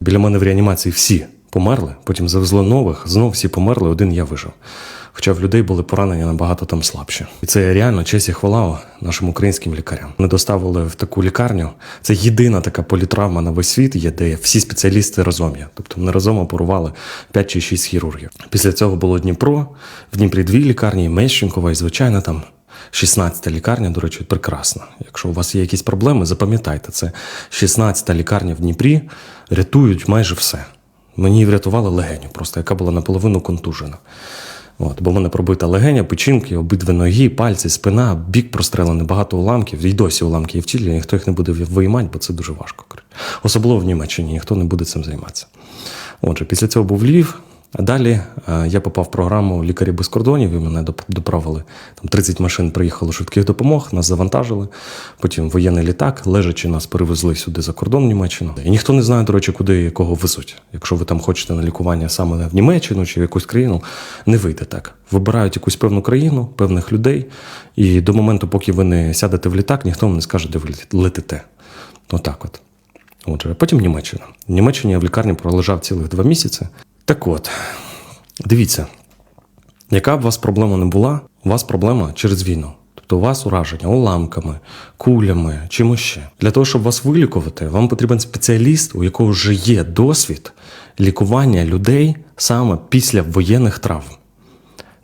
Біля мене в реанімації всі померли, потім завезли нових, знов всі померли, один я вижив. Хоча в людей були поранення набагато там слабші. І це реально честь і хвала нашим українським лікарям. Вони доставили в таку лікарню. Це єдина така політравма на весь світ є, де всі спеціалісти разом є. Тобто вони разом оперували 5 чи 6 хірургів. Після цього було Дніпро, в Дніпрі дві лікарні, Мещенкова і звичайно там 16-та лікарня, до речі, прекрасна. Якщо у вас є якісь проблеми, запам'ятайте, це 16-та лікарня в Дніпрі рятують майже все. Мені врятували легеню, просто яка була наполовину контужена. От, бо в мене пробита легеня, печінки, обидві ноги, пальці, спина, бік прострелений, багато уламків. І досі уламки є в тілі, ніхто їх не буде виймати, бо це дуже важко. Особливо в Німеччині ніхто не буде цим займатися. Отже, після цього був Львів. А далі е, я попав в програму Лікарі без кордонів, і мене доправили. Там 30 машин приїхало швидких допомог, нас завантажили. Потім воєнний літак, лежачи, нас перевезли сюди за кордон в Німеччину. І ніхто не знає, до речі, куди і кого везуть. Якщо ви там хочете на лікування саме в Німеччину чи в якусь країну, не вийде так. Вибирають якусь певну країну, певних людей, і до моменту, поки ви не сядете в літак, ніхто вам не скаже, де ви летите. Отак от. Отже, потім Німеччина. В Німеччині я в лікарні пролежав цілих два місяці. Так от, дивіться, яка б у вас проблема не була, у вас проблема через війну. Тобто у вас ураження уламками, кулями, чимось ще. Для того, щоб вас вилікувати, вам потрібен спеціаліст, у якого вже є досвід лікування людей саме після воєнних травм.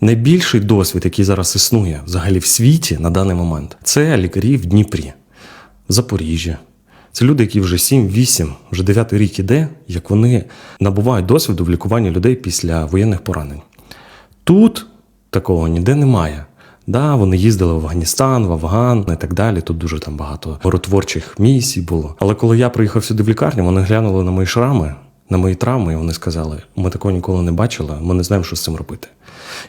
Найбільший досвід, який зараз існує взагалі в світі на даний момент, це лікарі в Дніпрі, в Запоріжжі. Це люди, які вже 7-8, вже 9 рік іде, як вони набувають досвіду в лікуванні людей після воєнних поранень. Тут такого ніде немає. Да, вони їздили в Афганістан, в Афган і так далі. Тут дуже там багато миротворчих місій було. Але коли я приїхав сюди в лікарню, вони глянули на мої шрами, на мої травми, і вони сказали: ми такого ніколи не бачили, ми не знаємо, що з цим робити.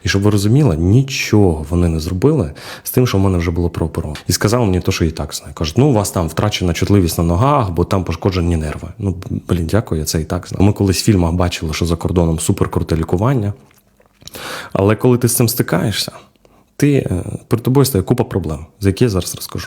І щоб ви розуміли, нічого вони не зробили з тим, що в мене вже було прооперовано. І сказали мені те, що і так знаю. Кажуть, ну у вас там втрачена чутливість на ногах, бо там пошкоджені нерви. Ну блін, дякую, я це і так знаю. Ми колись в фільмах бачили, що за кордоном суперкруте лікування. Але коли ти з цим стикаєшся, ти е, перед тобою стає купа проблем, за які я зараз розкажу.